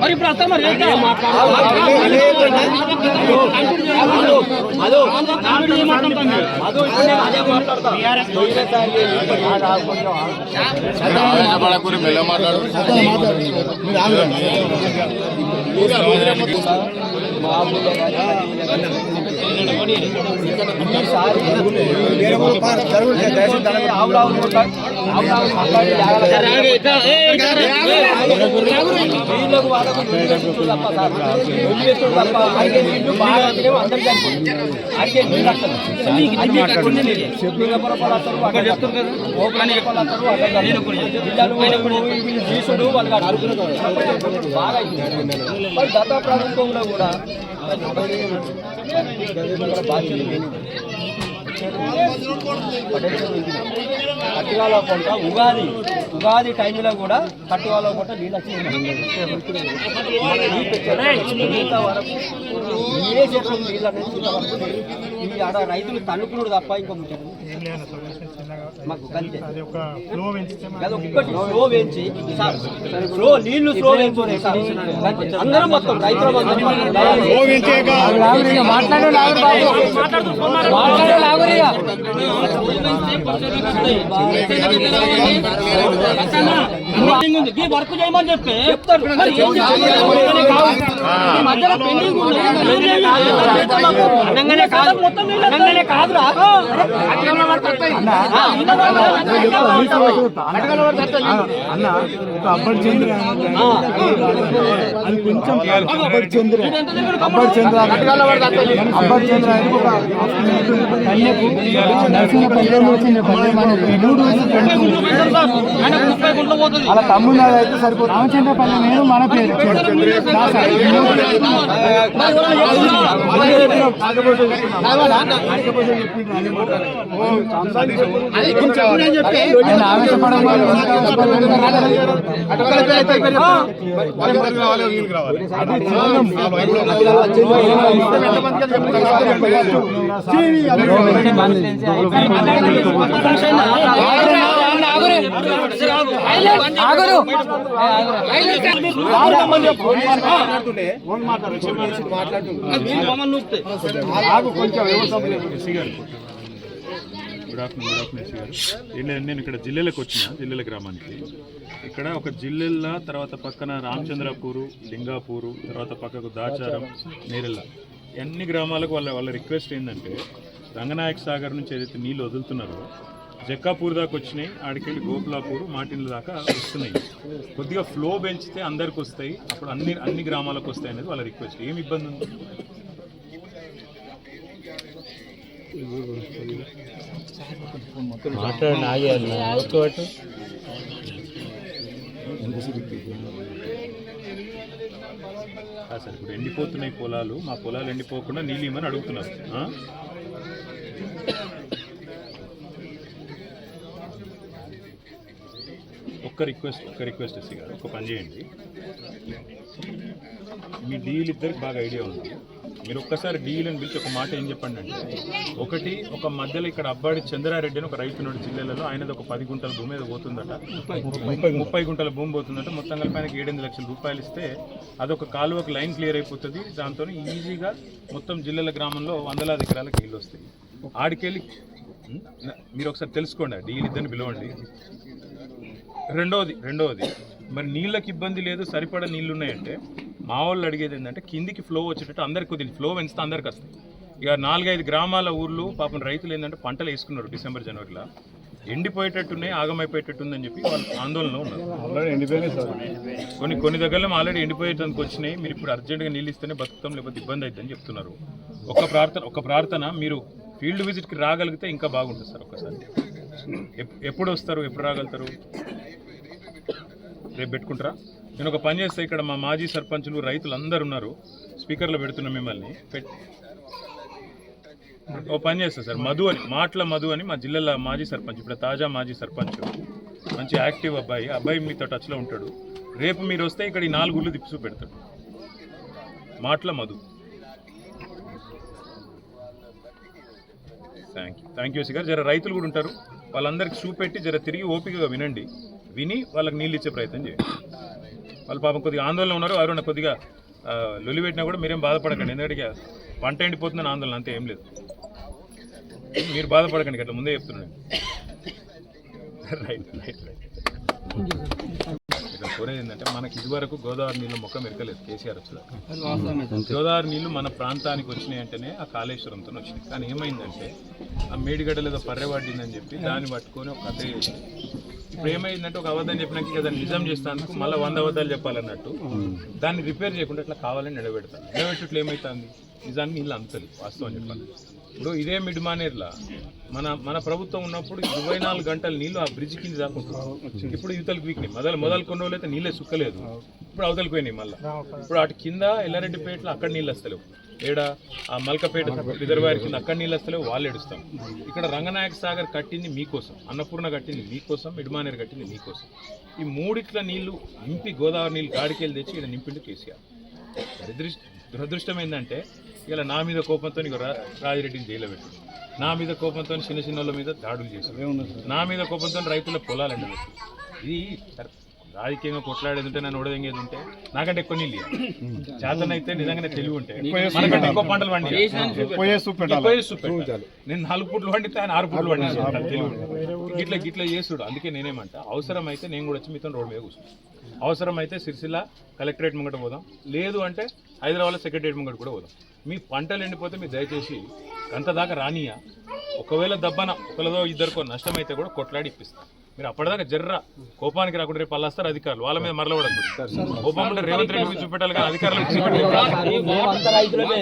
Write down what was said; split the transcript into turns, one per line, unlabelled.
మరి ఇప్పుడు వస్తా మరి
పడకూరి మెల్ల మాట్లాడు
ఆవులు ఆవులు నీళ్ళు తప్ప తీసుడు వాళ్ళు బాగా గత ప్రభుత్వంలో కూడా పట్టుగాల ఉగాది ఉగాది టైంలో కూడా పట్టుగాల కొంట నీళ్ళు వచ్చి ఏ చెట్లు నీళ్ళు అనేది ఆడ రైతులు తన్నుకున్నాడు తప్ప ఇంకో ముచ్చట. మాకు అంతే అది ఒక్కటి స్లో వేయించి సార్ స్లో నీళ్ళు స్లో వేయించుకోండి సార్. అంతే. అందరం మొత్తం రైతులు.
ఈ వర్క్ చేయమని చెప్పి మరి మధ్యలో పెండింగ్ అనగానే కాదు అనగానే కాదురా
అన్న ఒక అబ్బడి చంద్ర అది కొంచెం అబ్బడి చంద్ర అబ్బడి చంద్ర అబ్బడి చంద్ర ఒక అలా తమ్ముడు అయితే సరిపోతుంది రామచంద్రపల్లి నేను మన పేరు వల్ల
గుడ్ ఆఫ్టర్నూన్ గుడ్ ఆఫ్టర్నూన్ గారు నేను ఇక్కడ జిల్లెలకు వచ్చిన జిల్లెల గ్రామానికి ఇక్కడ ఒక జిల్లెల్ల తర్వాత పక్కన రామచంద్రపూరు లింగాపూరు తర్వాత పక్కకు దాచారం నేరెల్ల అన్ని గ్రామాలకు వాళ్ళ వాళ్ళ రిక్వెస్ట్ ఏంటంటే రంగనాయక సాగర్ నుంచి ఏదైతే నీళ్ళు వదులుతున్నారో జక్కాపూర్ దాకా వచ్చినాయి. ఆడికెళ్ళి గోపులాపూర్ మాటిన్ల దాకా వస్తున్నాయి. కొద్దిగా ఫ్లో పెంచితే అందరికి వస్తాయి. అప్పుడు అన్ని అన్ని గ్రామాలకు వస్తాయి అనేది వాళ్ళ రిక్వెస్ట్. ఏమి ఇబ్బంది ఉంది? సార్ ఇప్పుడు ఎండిపోతున్నాయి పొలాలు. మా పొలాలు ఎండిపోకుండా నీళ్ళు ఇమ్మని అడుగుతున్నారు. ఒక్క రిక్వెస్ట్ ఒక్క రిక్వెస్ట్ ఎస్సీ గారు ఒక పని చేయండి. మీ డీల్ ఇద్దరికి బాగా ఐడియా ఉంది. మీరు ఒక్కసారి డీల్ అని పిలిచి ఒక మాట ఏం చెప్పండి అంటే ఒకటి ఒక మధ్యలో ఇక్కడ అబ్బాడి చంద్రారెడ్డి అని ఒక రైతునుడు జిల్లాలలో ఆయనది ఒక పది గుంటల భూమి మీద పోతుందట. ముప్పై గుంటల. భూమి పోతుందట. మొత్తం కలిపి ఆయనకి ఏడెనిమిది లక్షల రూపాయలు ఇస్తే అదొక కాలువకు లైన్ క్లియర్ అయిపోతుంది. దాంతో ఈజీగా మొత్తం జిల్లాల గ్రామంలో వందలాది ఎకరాలకు నీళ్ళు వస్తాయి. ఆడికెళ్ళి? మీరు ఒకసారి తెలుసుకోండి డీల్ ఇద్దరిని పిలవండి. రెండవది రెండవది మరి నీళ్ళకి ఇబ్బంది లేదు సరిపడా నీళ్ళు ఉన్నాయంటే మా వాళ్ళు అడిగేది ఏంటంటే కిందికి ఫ్లో వచ్చేటట్టు అందరికి కొద్దిగా ఫ్లో పెంచితే అందరికి వస్తాయి. ఇక నాలుగైదు గ్రామాల ఊర్లు పాపం రైతులు ఏంటంటే పంటలు వేసుకున్నారు డిసెంబర్ జనవరిలో. ఎండిపోయేటట్టున్నాయి ఆగమైపోయేటట్టుందని చెప్పి వాళ్ళు ఆందోళనలో ఉన్నారు. కొన్ని కొన్ని దగ్గరలో ఆల్రెడీ ఎండిపోయేటానికి వచ్చినాయి. మీరు ఇప్పుడు అర్జెంటుగా నీళ్ళు ఇస్తేనే బతుకుతాం లేకపోతే ఇబ్బంది అవుతుందని చెప్తున్నారు. ఒక ప్రార్థన ఒక ప్రార్థన మీరు ఫీల్డ్ విజిట్కి రాగలిగితే ఇంకా బాగుంటుంది సార్ ఒకసారి ఎప్పుడు వస్తారు? ఎప్పుడు రాగలుగుతారు? రేపు పెట్టుకుంటారా? నేను ఒక పని చేస్తే. ఇక్కడ మా మాజీ సర్పంచులు రైతులు అందరు ఉన్నారు. స్పీకర్లో పెడుతున్నా మిమ్మల్ని. ఓ పని చేస్తా సార్. మధు అని మాటల మధు అని మా జిల్లాలో మాజీ సర్పంచ్ ఇప్పుడు తాజా మాజీ సర్పంచ్. మంచి యాక్టివ్ అబ్బాయి. అబ్బాయి మీతో టచ్లో ఉంటాడు. రేపు మీరు వస్తే ఇక్కడ ఈ నాలుగు ఊళ్ళు పెడతాడు మాటల Madhu. Thank you thank you గారు. జర రైతులు కూడా ఉంటారు. వాళ్ళందరికీ చూపెట్టి జర తిరిగి ఓపికగా వినండి. విని వాళ్ళకి నీళ్ళు ఇచ్చే ప్రయత్నం చేయండి. వాళ్ళు పాపం కొద్దిగా ఆందోళన ఉన్నారు. అరుణ కొద్దిగా ఆ, లొలి పెట్టినా కూడా మీరేం బాధపడకండి. ఎందుకంటే పంట ఎండిపోతుందని ఆందోళన అంతే ఏం లేదు. మీరు బాధపడకండి అట్లా ముందే చెప్తున్నాను రైట్ రైట్ రైట్ కోరేది ఏంటంటే మనకి ఇదివరకు గోదావరి నీళ్ళు మొక్క మెరకలేదు కేసీఆర్ వచ్చేదాకా గోదావరి నీళ్ళు మన ప్రాంతానికి వచ్చినాయి అంటేనే ఆ కాళేశ్వరంతో వచ్చినాయి. కానీ ఏమైందంటే ఆ మేడిగడ్డలు ఏదో పర్రె చెప్పి దాన్ని పట్టుకొని ఒక కథ ఇప్పుడు ఏమైందంటే ఒక అబద్ధం చెప్పినాక కదా నిజం చేస్తానికి మళ్ళీ వంద అబద్ధాలు చెప్పాలన్నట్టు దాన్ని రిపేర్ చేయకుండా ఇట్లా కావాలని నిలబెడతాను. నిలబెట్టుట్లు ఏమవుతుంది నిజానికి నీళ్ళు అందుతుంది వాస్తవం చెప్పాలి ఇప్పుడు ఇదే మిడ్ మానేర్లా మన మన ప్రభుత్వం ఉన్నప్పుడు ఇరవై నాలుగు గంటల నీళ్ళు ఆ బ్రిడ్జ్ కింద దాకుంటుంది ఇప్పుడు యువతలకు వీక్నాయి. మొదలు మొదలు కొన్ని రోజులు అయితే నీళ్ళే సుక్కలేదు. ఇప్పుడు అవతలకు పోయినాయి మళ్ళీ. ఇప్పుడు అటు కింద ఎల్లారెడ్డిపేటలో అక్కడ నీళ్ళు వస్తలేవు. ఏడ? ఆ మల్కపేట రిజర్వాయర్ కింద అక్కడ నీళ్ళు వస్తలేవు వాళ్ళు ఏడుస్తాం ఇక్కడ రంగనాయక సాగర్ కట్టింది మీకోసం. అన్నపూర్ణ కట్టింది మీకోసం మిడ్మానేర్ కట్టింది మీకోసం. ఈ మూడిట్ల నీళ్ళు నింపి గోదావరి నీళ్ళు గాడికెళ్ళి తెచ్చి ఇక్కడ నింపిండు కేసీఆర్. దురదృష్ట దురదృష్టం ఏంటంటే ఇలా నా మీద కోపంతో నీకు రా- రాజిరెడ్డిని జైల్లో పెట్టు. నా మీద కోపంతో చిన్న చిన్న వాళ్ళ మీద దాడులు చేసి. నా మీద కోపంతో రైతుల పొలాలు ఎండబెట్టు. ఇది రాజకీయంగా కొట్లాడేది ఉంటే నన్ను ఓడదెంగేది ఉంటే నాకంటే ఎక్కువ నీళ్ళు చేతన అయితే నిజంగానే తెలివి ఉంటే మనకంటే ఎక్కువ పంటలు పండి. నేను నాలుగు పుట్లు పండితే ఆయన ఆరు పుట్లు పండిస్తాను తెలివి. ఉంటే. గిట్ల గిట్ల చేసుడు అందుకే నేనేమంట అవసరం అయితే నేను కూడా వచ్చి మీతో రోడ్ మీద కూర్చుంటాను అవసరం అయితే సిరిసిల్ల కలెక్టరేట్ ముంగట పోదాం. లేదు అంటే హైదరాబాద్ సెక్రటరేట్ ముంగట కూడా పోదాం. మీ పంటలు ఎండిపోతే మీరు దయచేసి దాకా రానియా ఒకవేళ దబ్బన ఒకరిదో ఇద్దరికో నష్టం అయితే కూడా కొట్లాడి ఇప్పిస్తాం. మీరు అప్పటిదాకా జర్ర. కోపానికి రాకుండా రేపు పల్లాస్తారు అధికారులు. వాళ్ళ మీద మరలవడదు కోపం రేవంత్ రెడ్డి చూపెట్టాలి కానీ
రైతులమే